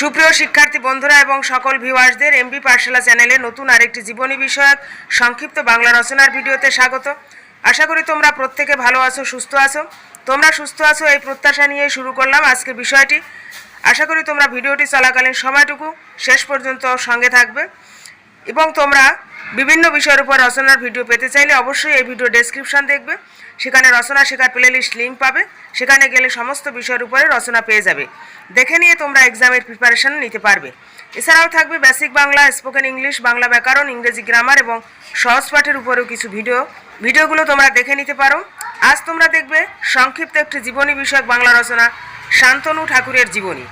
সুপ্রিয় শিক্ষার্থী বন্ধুরা এবং সকল ভিউয়ার্সদের এমবি পাঠশালা চ্যানেলে নতুন আরেকটি জীবনী বিষয়ক সংক্ষিপ্ত বাংলা রচনার ভিডিওতে স্বাগত। আশা করি তোমরা প্রত্যেকে ভালো আছো, সুস্থ আছো। তোমরা সুস্থ আছো এই প্রত্যাশা নিয়ে শুরু করলাম আজকের বিষয়টি। আশা করি তোমরা ভিডিওটি চলাকালীন সময়টুকু শেষ পর্যন্ত সঙ্গে থাকবে এবং তোমরা বিভিন্ন বিষয়ের উপর রচনার ভিডিও পেতে চাইলে অবশ্যই এই ভিডিও ডেসক্রিপশন দেখবে। সেখানে রচনা শেখার প্লেলিস্ট লিঙ্ক পাবে। সেখানে গেলে সমস্ত বিষয়ের উপরে রচনা পেয়ে যাবে। দেখে নিয়ে তোমরা এক্সামের প্রিপারেশন নিতে পারবে। এছাড়াও থাকবে basic Bangla spoken English Bangla ব্যাকরণ, ইংরেজি গ্রামার এবং সহজ পাঠের উপরেও কিছু ভিডিও ভিডিওগুলো তোমরা দেখে নিতে পারো। আজ তোমরা দেখবে সংক্ষিপ্ত একটি জীবনী বিষয়ক বাংলা রচনা, শান্তনু ঠাকুরের জীবনী।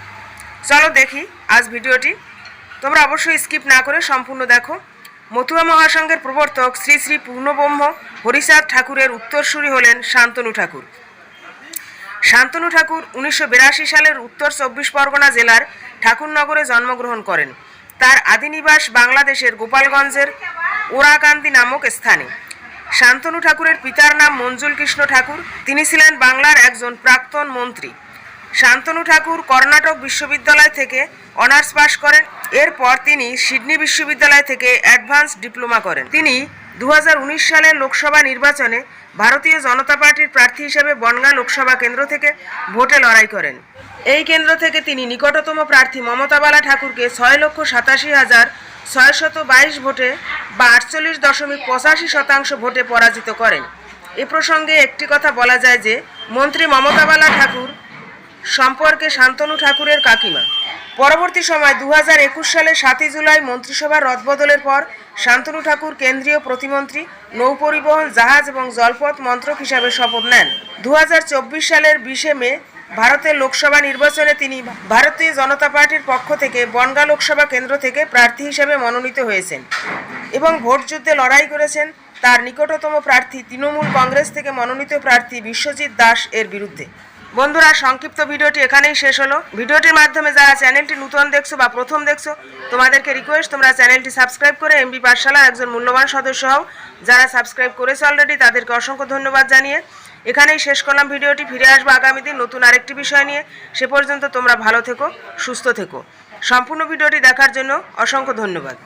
চলো দেখি আজ ভিডিওটি তোমরা অবশ্যই স্কিপ না করে সম্পূর্ণ দেখো। মতুয়া মহাসংঘের প্রবর্তক শ্রী শ্রী পূর্ণব্রহ্ম হরিচাঁদ ঠাকুরের উত্তরসূরি হলেন শান্তনু ঠাকুর। শান্তনু ঠাকুর উনিশশো বিরাশি সালের উত্তর চব্বিশ পরগনা জেলার ঠাকুরনগরে জন্মগ্রহণ করেন। তার আদিনিবাস বাংলাদেশের গোপালগঞ্জের ওরাকান্দি নামক স্থানে। শান্তনু ঠাকুরের পিতার নাম মঞ্জুল কৃষ্ণ ঠাকুর, তিনি ছিলেন বাংলার একজন প্রাক্তন মন্ত্রী। শান্তনু ঠাকুর কর্ণাটক বিশ্ববিদ্যালয় থেকে অনার্স পাশ করেন এরপর তিনি সিডনি বিশ্ববিদ্যালয় থেকে অ্যাডভান্স ডিপ্লোমা করেন। তিনি দু হাজার উনিশ সালের লোকসভা নির্বাচনে ভারতীয় জনতা পার্টির প্রার্থী হিসেবে বনগাঁ লোকসভা কেন্দ্র থেকে ভোটে লড়াই করেন। এই কেন্দ্র থেকে তিনি নিকটতম প্রার্থী মমতা বালা ঠাকুরকে ছয় লক্ষ সাতাশি হাজার ছয়শত বাইশ ভোটে বা আটচল্লিশ দশমিক পঁচাশি শতাংশ ভোটে পরাজিত করেন। এ প্রসঙ্গে একটি কথা বলা যায় যে, মন্ত্রী মমতা বালা ঠাকুর সম্পর্কে শান্তনু ঠাকুরের কাকিমা। পরবর্তী সময় দু সালের সাতই জুলাই মন্ত্রিসভার রদবদলের পর শান্তনু ঠাকুর কেন্দ্রীয় প্রতিমন্ত্রী, নৌপরিবহন, জাহাজ এবং জলপথ মন্ত্রক হিসাবে শপথ নেন। দু হাজার চব্বিশ সালের বিশে মে ভারতের লোকসভা নির্বাচনে তিনি ভারতীয় জনতা পার্টির পক্ষ থেকে বনগাঁ লোকসভা কেন্দ্র থেকে প্রার্থী হিসেবে মনোনীত হয়েছেন এবং ভোটযুদ্ধে লড়াই করেছেন তার নিকটতম প্রার্থী তৃণমূল কংগ্রেস থেকে মনোনীত প্রার্থী বিশ্বজিৎ দাস এর বিরুদ্ধে। বন্ধুরা, সংক্ষিপ্ত ভিডিওটি এখানেই শেষ হলো। ভিডিওটির মাধ্যমে যারা চ্যানেলটি নতুন দেখছ বা প্রথম দেখছ, তোমাদেরকে রিকোয়েস্ট তোমরা চ্যানেলটি সাবস্ক্রাইব করে এমবি পাঠশালার একজন মূল্যবান সদস্য হও। যারা সাবস্ক্রাইব করেছে অলরেডি তাদেরকে অসংখ্য ধন্যবাদ জানিয়ে এখানেই শেষ করলাম ভিডিওটি। ফিরে আসব আগামী দিন নতুন আরেকটি বিষয় নিয়ে। সে পর্যন্ত তোমরা ভালো থেকো, সুস্থ থেকো। সম্পূর্ণ ভিডিওটি দেখার জন্য অসংখ্য ধন্যবাদ।